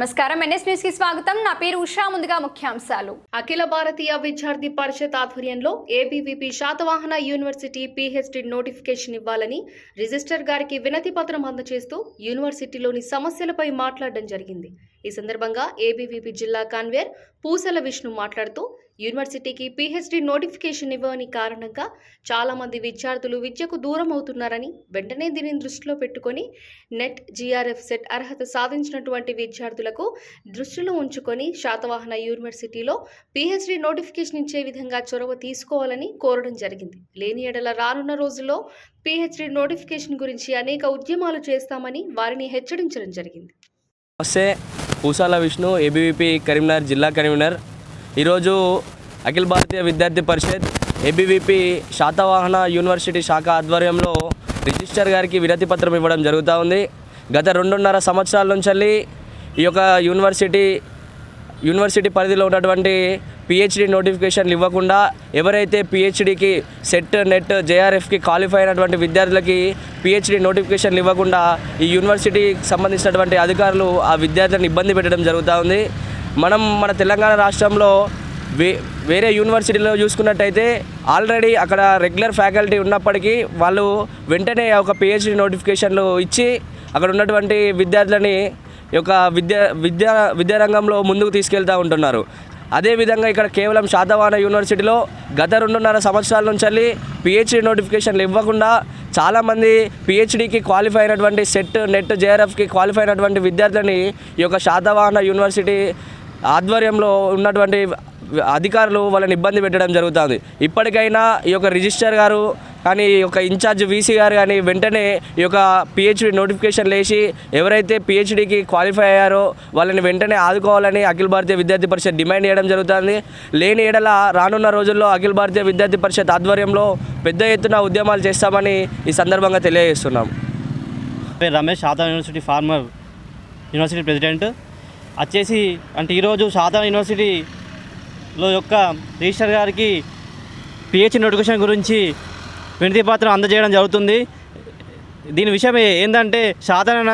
నమస్కారం. ఎన్ఎస్ న్యూస్కి స్వాగతం. నా పేరు ఉషా. ముందుగా ముఖ్యాంశాలు. అఖిల భారతీయ విద్యార్థి పరిషత్ ఆధ్వర్యంలో ABVP Satavahana university PhD notification ఇవ్వాలని రిజిస్టర్ గారికి వినతి పత్రం అందజేస్తూ యూనివర్సిటీలోని సమస్యలపై మాట్లాడడం జరిగింది. ఈ సందర్భంగా ఏబీవీపీ జిల్లా కాన్వేర్ పూసల విష్ణు మాట్లాడుతూ యూనివర్సిటీకి పీహెచ్డీ నోటిఫికేషన్ ఇవ్వని కారణంగా చాలామంది విద్యార్థులు విద్యకు దూరం అవుతున్నారని వెంటనే దీనిని దృష్టిలో పెట్టుకొని నెట్ జీఆర్ఎఫ్ సెట్ అర్హత సాధించినటువంటి విద్యార్థులకు దృష్టిలో ఉంచుకొని శాతవాహన యూనివర్సిటీలో పీహెచ్డీ నోటిఫికేషన్ ఇచ్చే విధంగా చొరవ తీసుకోవాలని కోరడం జరిగింది. లేని ఎడల రానున్న రోజుల్లో పీహెచ్డీ నోటిఫికేషన్ గురించి అనేక ఉద్యమాలు చేస్తామని వారిని హెచ్చరించడం జరిగింది. నమస్తే. పూసాల విష్ణు ఏబీవీపీ కరీంనగర్ జిల్లా కన్వీనర్ ఈరోజు అఖిల భారతీయ విద్యార్థి పరిషత్ ఏబీవీపీ శాతవాహన యూనివర్సిటీ శాఖ ఆధ్వర్యంలో రిజిస్టర్ గారికి వినతి పత్రం ఇవ్వడం జరుగుతూ ఉంది. గత రెండున్నర సంవత్సరాల నుంచి ఈ యొక్క యూనివర్సిటీ యూనివర్సిటీ పరిధిలో ఉన్నటువంటి పిహెచ్డి నోటిఫికేషన్లు ఇవ్వకుండా ఎవరైతే పిహెచ్డికి సెట్ నెట్ జేఆర్ఎఫ్కి క్వాలిఫై అయినటువంటి విద్యార్థులకి పిహెచ్డి నోటిఫికేషన్లు ఇవ్వకుండా ఈ యూనివర్సిటీకి సంబంధించినటువంటి అధికారులు ఆ విద్యార్థులను ఇబ్బంది పెట్టడం జరుగుతూ ఉంది. మనం మన తెలంగాణ రాష్ట్రంలో వే వేరే యూనివర్సిటీలో చూసుకున్నట్టయితే ఆల్రెడీ అక్కడ రెగ్యులర్ ఫ్యాకల్టీ ఉన్నప్పటికీ వాళ్ళు వెంటనే ఒక పిహెచ్డి నోటిఫికేషన్లు ఇచ్చి అక్కడ ఉన్నటువంటి విద్యార్థులని యొక్క విద్యా విద్యా విద్యారంగంలో ముందుకు తీసుకెళ్తూ ఉంటున్నారు. అదేవిధంగా ఇక్కడ కేవలం శాతవాహన యూనివర్సిటీలో గత రెండున్నర సంవత్సరాల నుంచి పిహెచ్డి నోటిఫికేషన్లు ఇవ్వకుండా చాలామంది పిహెచ్డికి క్వాలిఫై అయినటువంటి సెట్ నెట్ జేఆర్ఎఫ్కి క్వాలిఫై అయినటువంటి విద్యార్థులని ఈ యొక్క శాతవాహన యూనివర్సిటీ ఆధ్వర్యంలో ఉన్నటువంటి అధికారులు వాళ్ళని ఇబ్బంది పెట్టడం జరుగుతుంది. ఇప్పటికైనా ఈ యొక్క రిజిస్టర్ గారు కానీ ఈ యొక్క ఇన్ఛార్జ్ వీసీ గారు కానీ వెంటనే ఈ యొక్క పిహెచ్డి నోటిఫికేషన్ లేచి ఎవరైతే పిహెచ్డికి క్వాలిఫై అయ్యారో వాళ్ళని వెంటనే ఆదుకోవాలని అఖిల భారతీయ విద్యార్థి పరిషత్ డిమాండ్ చేయడం జరుగుతుంది. లేని ఏడల రానున్న రోజుల్లో అఖిల భారతీయ విద్యార్థి పరిషత్ ఆధ్వర్యంలో పెద్ద ఎత్తున ఉద్యమాలు చేస్తామని ఈ సందర్భంగా తెలియజేస్తున్నాం. రమేష్ ఆదా యూనివర్సిటీ ఫార్మర్ యూనివర్సిటీ ప్రెసిడెంట్ వచ్చేసి అంటే ఈరోజు సాధారణ యూనివర్సిటీలో యొక్క రిజిస్టర్ గారికి పిహెచ్ నోటిఫికేషన్ గురించి వినతి పత్రం అందజేయడం జరుగుతుంది. దీని విషయం ఏంటంటే సాధారణ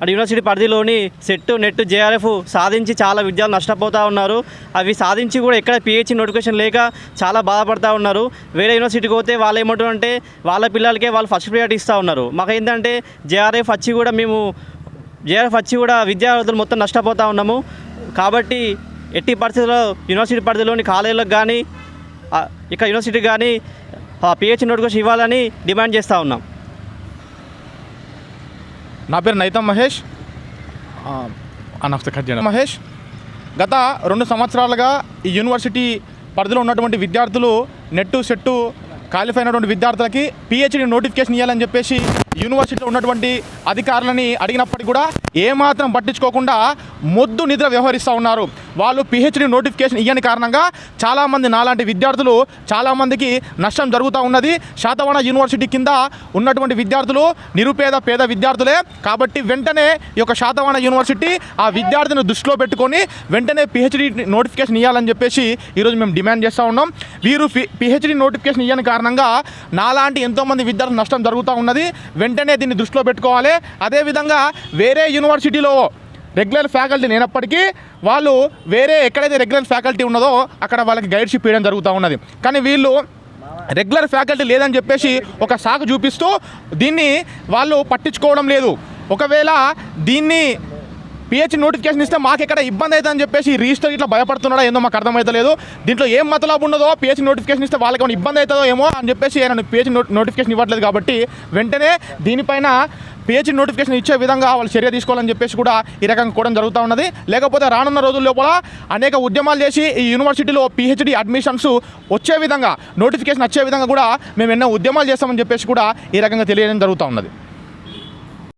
అటు యూనివర్సిటీ పరిధిలోని సెట్ నెట్ జేఆర్ఎఫ్ సాధించి చాలా విద్యార్థులు నష్టపోతూ ఉన్నారు. అవి సాధించి కూడా ఎక్కడ పిహెచ్ నోటిఫికేషన్ లేక చాలా బాధపడతా ఉన్నారు. వేరే యూనివర్సిటీకి పోతే వాళ్ళు ఏమంటారు అంటే వాళ్ళ పిల్లలకే వాళ్ళు ఫస్ట్ ప్రియారిటీ ఇస్తూ ఉన్నారు. మాకు ఏంటంటే జేఆర్ఎఫ్ వచ్చి కూడా మేము జేఎఫ్ వచ్చి కూడా విద్యార్థులు మొత్తం నష్టపోతూ ఉన్నాము. కాబట్టి ఎట్టి పరిస్థితుల్లో యూనివర్సిటీ పరిధిలోని కాలేజీలకు కానీ ఇక యూనివర్సిటీ యూనివర్సిటీకి కానీ పిహెచ్ నోటిఫికేషన్ ఇవ్వాలని డిమాండ్ చేస్తూ ఉన్నాం. నా పేరు నైతం మహేష్. అనఫ్త కట్ మహేష్ గత రెండు సంవత్సరాలుగా ఈ యూనివర్సిటీ పరిధిలో ఉన్నటువంటి విద్యార్థులు నెట్టు సెట్టు క్వాలిఫై అయినటువంటి విద్యార్థులకి పిహెచ్డి నోటిఫికేషన్ ఇవ్వాలని చెప్పేసి యూనివర్సిటీలో ఉన్నటువంటి అధికారులని అడిగినప్పటికీ కూడా ఏమాత్రం పట్టించుకోకుండా మొద్దు నిద్ర వ్యవహరిస్తూ ఉన్నారు. వాళ్ళు పిహెచ్డి నోటిఫికేషన్ ఇవ్వని కారణంగా చాలామంది నాలాంటి విద్యార్థులు చాలామందికి నష్టం జరుగుతూ ఉన్నది. శాతవాన యూనివర్సిటీ కింద ఉన్నటువంటి విద్యార్థులు నిరుపేద పేద విద్యార్థులే. కాబట్టి వెంటనే ఈ యొక్క శాతవాహన యూనివర్సిటీ ఆ విద్యార్థిని దృష్టిలో పెట్టుకొని వెంటనే పిహెచ్డి నోటిఫికేషన్ ఇవ్వాలని చెప్పేసి ఈరోజు మేము డిమాండ్ చేస్తూ ఉన్నాం. వీరు పిహెచ్డి నోటిఫికేషన్ ఇవ్వని కారణంగా నాలాంటి ఎంతోమంది విద్యార్థులు నష్టం జరుగుతూ ఉన్నది. వెంటనే దీన్ని దృష్టిలో పెట్టుకోవాలి. అదేవిధంగా వేరే యూనివర్సిటీలో రెగ్యులర్ ఫ్యాకల్టీ లేనప్పటికీ వాళ్ళు వేరే ఎక్కడైతే రెగ్యులర్ ఫ్యాకల్టీ ఉన్నదో అక్కడ వాళ్ళకి గైడ్షిప్ ఇవ్వడం జరుగుతూ ఉన్నది. కానీ వీళ్ళు రెగ్యులర్ ఫ్యాకల్టీ లేదని చెప్పేసి ఒక సాకు చూపిస్తూ దీన్ని వాళ్ళు పట్టించుకోవడం లేదు. ఒకవేళ దీన్ని పిహెచ్ నోటిఫికేషన్ ఇస్తే మాకు ఎక్కడ ఇబ్బంది అవుతుందని చెప్పేసి రిజిస్టర్ ఇట్లా భయపడుతున్నాడో ఏందో మాకు అర్థమవుతలేదు దీంట్లో ఏం మతలాభ ఉండదో పిహెచ్ నోటిఫికేషన్ ఇస్తే వాళ్ళకి ఏమైనా ఇబ్బంది అవుతుందో ఏమో అని చెప్పేసి ఆయన పిహెచ్ నోటిఫికేషన్ ఇవ్వట్లేదు కాబట్టి వెంటనే దీనిపైన పిహెచ్ నోటిఫికేషన్ ఇచ్చే విధంగా వాళ్ళు చర్య తీసుకోవాలని చెప్పేసి కూడా ఈ రకంగా కూడా జరుగుతూ ఉన్నది. లేకపోతే రానున్న రోజుల లోపల అనేక ఉద్యమాలు చేసి ఈ యూనివర్సిటీలో పిహెచ్డి అడ్మిషన్స్ వచ్చే విధంగా నోటిఫికేషన్ వచ్చే విధంగా కూడా మేము ఎన్నో ఉద్యమాలు చేస్తామని చెప్పేసి కూడా ఈ రకంగా తెలియడం జరుగుతూ ఉన్నది.